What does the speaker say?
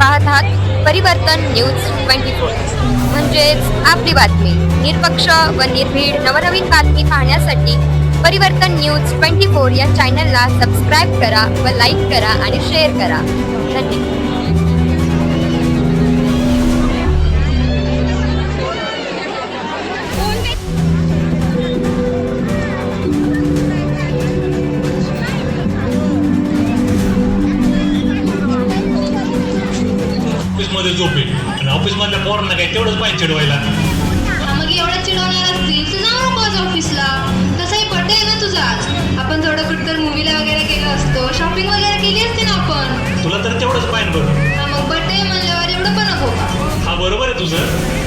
पाहत परिवर्तन news twenty four. म्हणजेच आपली बातमी. निरपक्ष व निर्भीड नवनवीन बातमी पाहण्यासाठी परिवर्तन न्यूज ट्वेंटी फोर या चॅनलला सबस्क्राईब करा व लाईक करा आणि शेअर करा. धन्यवाद. ऑफिसमध्ये झोपेल. आणि ऑफिसमधल्या पोरांना काही तेवढंच पाहिजे चिडवायला. हा, मग एवढं चिडवणार असतील तर जाऊ ऑफिसला? तसाही बर्थडे आहे ना तुझा आज. आपण थोडं कुठं तर मूवीला वगैरे गेलो असतो. शॉपिंग वगैरे केली असती ना आपण? तुला तर तेवढंच पाहिजे बरं हा, मग बर्थडे म्हणल्यावर एवढं पण नको. का हा बरोबर आहे तुझं.